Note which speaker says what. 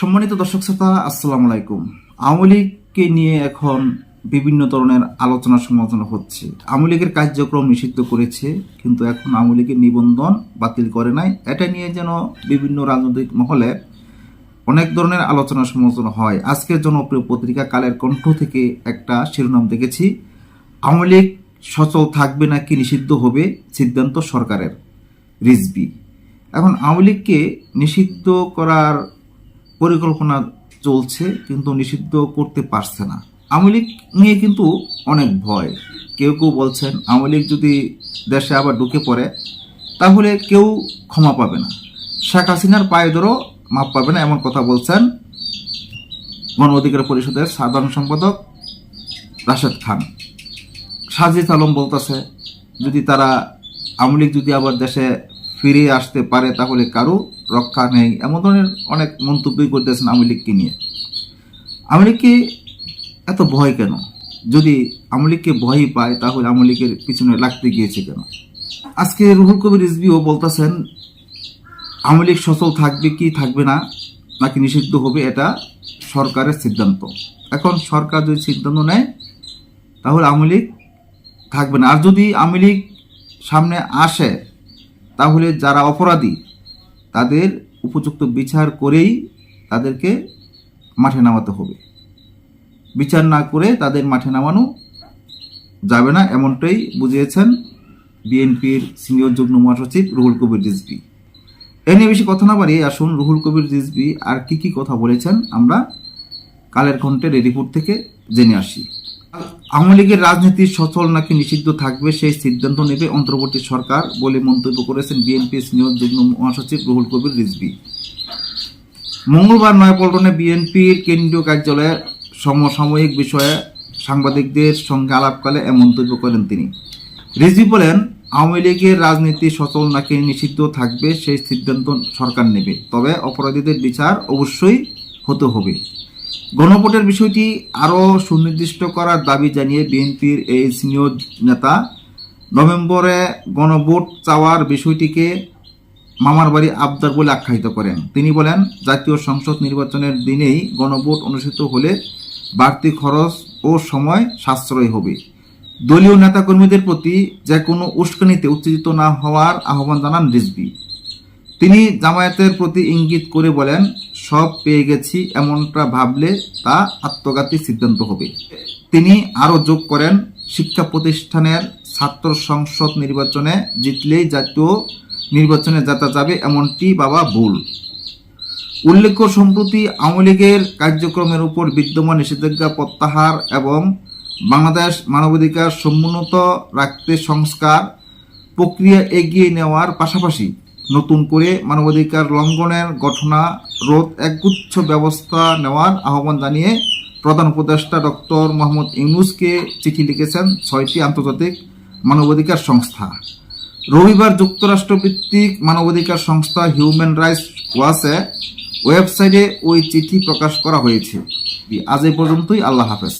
Speaker 1: সম্মানিত দর্শক শ্রোতা আসসালামু আলাইকুম আওয়ামী লীগকে নিয়ে এখন বিভিন্ন ধরনের আলোচনা সমালোচনা হচ্ছে আওয়ামী লীগের কার্যক্রম নিষিদ্ধ করেছে কিন্তু এখন আওয়ামী লীগের নিবন্ধন বাতিল করে নাই এটা নিয়ে যেন বিভিন্ন রাজনৈতিক মহলে অনেক ধরনের আলোচনা সমালোচনা হয় আজকের জনপ্রিয় পত্রিকা কালের কণ্ঠ থেকে একটা শিরোনাম দেখেছি আওয়ামী লীগ সচল থাকবে নাকি নিষিদ্ধ হবে সিদ্ধান্ত সরকারের রিজবি এখন আওয়ামী লীগকে নিষিদ্ধ করার পরিকল্পনা চলছে কিন্তু নিষিদ্ধ করতে পারছে না আওয়ামী লীগ নিয়ে কিন্তু অনেক ভয় কেউ কেউ বলছেন আওয়ামী লীগ যদি দেশে আবার ঢুকে পড়ে তাহলে কেউ ক্ষমা পাবে না শেখ হাসিনার পায়ে ধরেও মাপ পাবে না এমন কথা বলছেন গণ অধিকার পরিষদের সাধারণ সম্পাদক রাশেদ খান সাজিদ আলম বলতেছে যদি তারা আওয়ামী লীগ যদি আবার দেশে ফিরে আসতে পারে তাহলে কারো রক্ষা নেই এমন ধরনের অনেক মন্তব্যই করতেছেন আওয়ামী লীগকে নিয়ে আওয়ামী লীগকে এত ভয় কেন যদি আওয়ামী লীগকে ভয়ই পায় তাহলে আওয়ামী লীগের পিছনে লাগতে গিয়েছে কেন আজকে রুহুল কবির রিজবিও বলতেছেন আওয়ামী লীগ সচল থাকবে কি থাকবে না নাকি নিষিদ্ধ হবে এটা সরকারের সিদ্ধান্ত এখন সরকার যদি সিদ্ধান্ত নেয় তাহলে আওয়ামী লীগ থাকবে না আর যদি আওয়ামী লীগ সামনে আসে তাহলে যারা অপরাধী তাদের উপযুক্ত বিচার করেই তাদেরকে মাঠে নামাতে হবে বিচার না করে তাদের মাঠে নামানো যাবে না এমনটাই বুঝিয়েছেন বিএনপির সিনিয়র যুগ্ম মহাসচিব রুহুল কবির রিজবি এ নিয়ে বেশি কথা না বাড়িয়ে আসুন রুহুল কবির রিজবি আর কি কি কথা বলেছেন আমরা কালের কণ্ঠের রেডিপুর থেকে জেনে আসি আওয়ামী লীগের রাজনীতি সচল নাকি নিষিদ্ধ থাকবে সেই সিদ্ধান্ত নেবে অন্তর্বর্তী সরকার বলে মন্তব্য করেছেন বিএনপি সিনিয়র যুগ্ম মহাসচিব রুহুল কবির রিজবি মঙ্গলবার নয়াপল্টনে বিএনপির কেন্দ্রীয় কার্যালয়ে সমসাময়িক বিষয়ে সাংবাদিকদের সঙ্গে আলাপকালে এ মন্তব্য করেন তিনি রিজবি বলেন আওয়ামী লীগের রাজনীতি সচল নাকি নিষিদ্ধ থাকবে সেই সিদ্ধান্ত সরকার নেবে তবে অপরাধীদের বিচার অবশ্যই হতে হবে গণভোটের বিষয়টি আরও সুনির্দিষ্ট করার দাবি জানিয়ে বিএনপির এই সিনিয়র নেতা নভেম্বরে গণভোট চাওয়ার বিষয়টিকে মামার বাড়ি আবদার বলে আখ্যায়িত করেন তিনি বলেন জাতীয় সংসদ নির্বাচনের দিনেই গণভোট অনুষ্ঠিত হলে বাড়তি খরচ ও সময় সাশ্রয় হবে দলীয় নেতাকর্মীদের প্রতি যে কোনো উস্কানিতে উত্তেজিত না হওয়ার আহ্বান জানান রিজবি তিনি জামায়াতের প্রতি ইঙ্গিত করে বলেন সব পেয়ে গেছি এমনটা ভাবলে তা আত্মঘাতী সিদ্ধান্ত হবে তিনি আরও যোগ করেন শিক্ষা প্রতিষ্ঠানের ছাত্র সংসদ নির্বাচনে জিতলেই জাতীয় নির্বাচনে যাতা যাবে এমনটি বাবা ভুল উল্লেখ্য সম্প্রতি আওয়ামী লীগের কার্যক্রমের উপর বিদ্যমান নিষেধাজ্ঞা প্রত্যাহার এবং বাংলাদেশ মানবাধিকার সমুন্নত রাখতে সংস্কার প্রক্রিয়া এগিয়ে নেওয়ার পাশাপাশি নতুন করে মানবাধিকার লঙ্ঘনের ঘটনা রোধ একগুচ্ছ ব্যবস্থা নেওয়ার আহ্বান জানিয়ে প্রধান উপদেষ্টা ডক্টর মোহাম্মদ ইউনুসকে চিঠি লিখেছেন ছয়টি আন্তর্জাতিক মানবাধিকার সংস্থা রবিবার যুক্তরাষ্ট্রভিত্তিক মানবাধিকার সংস্থা হিউম্যান রাইটস ওয়াসে ওয়েবসাইটে ওই চিঠি প্রকাশ করা হয়েছে আজ এ পর্যন্তই আল্লাহ হাফেজ